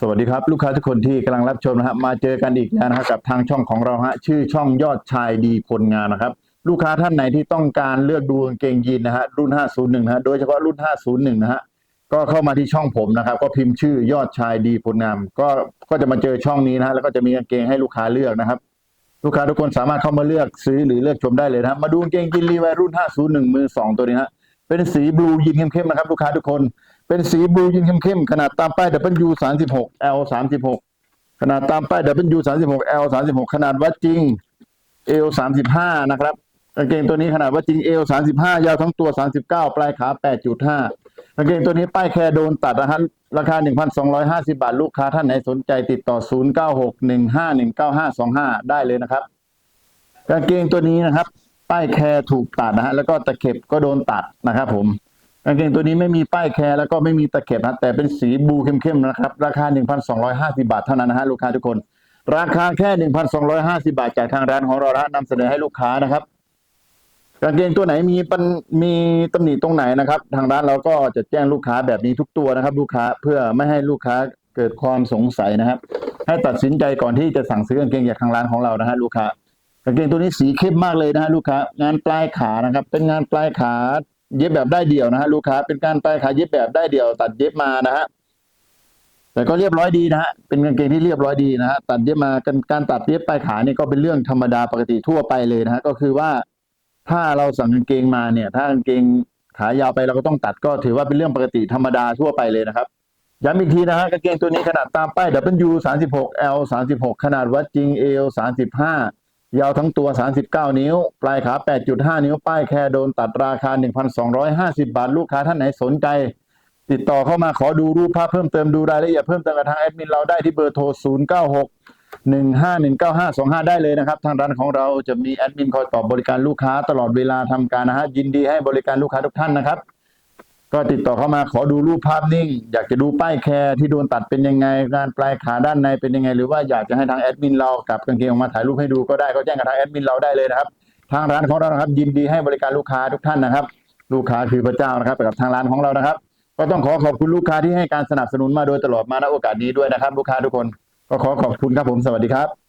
สวัสดีครับ ลูกค้าทุกคนที่กำลังรับชมนะฮะมาเจอกันอีกแล้วนะครับกับทางช่องของเราฮะชื่อช่องยอดชายดีผลงานนะครับ ลูกค้าท่านไหนที่ต้องการเลือกดูกางเกงยีนนะฮะรุ่น 501นะฮะโดยเฉพาะรุ่น 501นะฮะก็เข้ามาที่ช่องผมนะครับ ก็พิมพ์ชื่อยอดชายดีผลงานก็ก็จะมาเจอช่องนี้นะฮะแล้วก็จะมีกางเกงให้ลูกค้าเลือกนะครับ ลูกค้าทุกคนสามารถเข้ามาเลือกซื้อหรือเลือกชมได้เลยนะมาดูกางเกงยีนรีไวรุ่น 501 มือสองตัวนี้ฮะ เป็นสีบลูยีนเข้มๆนะครับลูกค้าทุกคน เป็นสีบลูยินเข้มๆขนาดตามป้าย W 36 L 36ขนาดตามป้าย W 36 L 36ขนาดวัดจริง L 35นะครับกางเกงตัวนี้ขนาดวัดจริง L 35ยาวทั้งตัว 39 ปลายขา 8.5กางเกงตัวนี้ป้ายแคร์โดนตัดนะฮะราคา 1,250 บาท ลูกค้าท่านไหนสนใจติดต่อ 0961519525 ได้เลยนะครับ กางเกงตัวนี้นะครับ ป้ายแคร์ถูกตัดนะฮะแล้วก็ตะเข็บก็โดนตัดนะครับผมกางเกงตัวนี้ไม่มีป้ายแคร์แล้วก็ไม่มีตะเข็บนะแต่เป็นสีบูเข้มๆนะครับ ราคา 1,250 บาทเท่านั้นนะฮะลูกค้าทุกคน ราคาแค่ 1,250 บาทจากทางร้านของเรานะนำเสนอให้ลูกค้านะครับกางเกงตัวไหนมีปัญมีตำหนิตรงไหนนะครับ ทางร้านเราก็จะแจ้งลูกค้าแบบนี้ทุกตัวนะครับ ลูกค้าเพื่อไม่ให้ลูกค้าเกิดความสงสัยนะครับ ให้ตัดสินใจก่อนที่จะสั่งซื้อกางเกงจากทางร้านของเรานะฮะลูกค้า กางเกงตัวนี้สีเข้มมากเลยนะฮะลูกค้างานปลายขานะครับ เป็นงานปลายขาเย็บแบบได้เดี่ยวนะฮะลูกค้าเป็นการปลายขาเย็บแบบได้เดี่ยว ตัดเย็บมานะฮะแต่ก็เรียบร้อยดีนะฮะเป็นกางเกงที่เรียบร้อยดีนะฮะตัดเย็บมาการการตัดเย็บปลายขาเนี่ยก็เป็นเรื่องธรรมดาปกติทั่วไปเลยนะฮะก็คือว่าถ้าเราสั่งกางเกงมาเนี่ย ถ้ากางเกงขายาวไปเราก็ต้องตัดก็ถือว่าเป็นเรื่องปกติธรรมดาทั่วไปเลยนะครับย้ำอีกทีนะฮะกางเกงตัวนี้ขนาดตามป้าย W 36 L 36ขนาดวัดจริง L 35 ยาวทั้งตัว 39 นิ้ว ปลายขา 8.5 นิ้ว ป้ายแค่โดนตัดราคา 1,250 บาท ลูกค้าท่านไหนสนใจ ติดต่อเข้ามาขอดูรูปภาพเพิ่มเติมดูรายละเอียดเพิ่มเติมกับทางแอดมินเราได้ที่เบอร์โทร 096 1519525ได้เลยนะครับ ทางร้านของเราจะมีแอดมินคอยตอบบริการลูกค้าตลอดเวลาทำการนะฮะยินดีให้บริการลูกค้าทุกท่านนะครับ ก็ติดต่อเข้ามาขอดูรูปภาพนิ่ง อยากจะดูป้ายแคร์ที่โดนตัดเป็นยังไงงานปลายขาด้านในเป็นยังไง หรือว่าอยากจะให้ทางแอดมินเรากับกางเกงออกมาถ่ายรูปให้ดูก็ได้ก็แจ้งกับทางแอดมินเราได้เลยนะครับ ทางร้านของเรานะครับ ยินดีให้บริการลูกค้าทุกท่านนะครับ ลูกค้าคือพระเจ้านะครับกับทางร้านของเรานะครับ ก็ต้องขอขอบคุณลูกค้าที่ให้การสนับสนุนมาโดยตลอดมาณโอกาสนี้ด้วยนะครับ ลูกค้าทุกคน ก็ขอขอบคุณครับผมสวัสดีครับ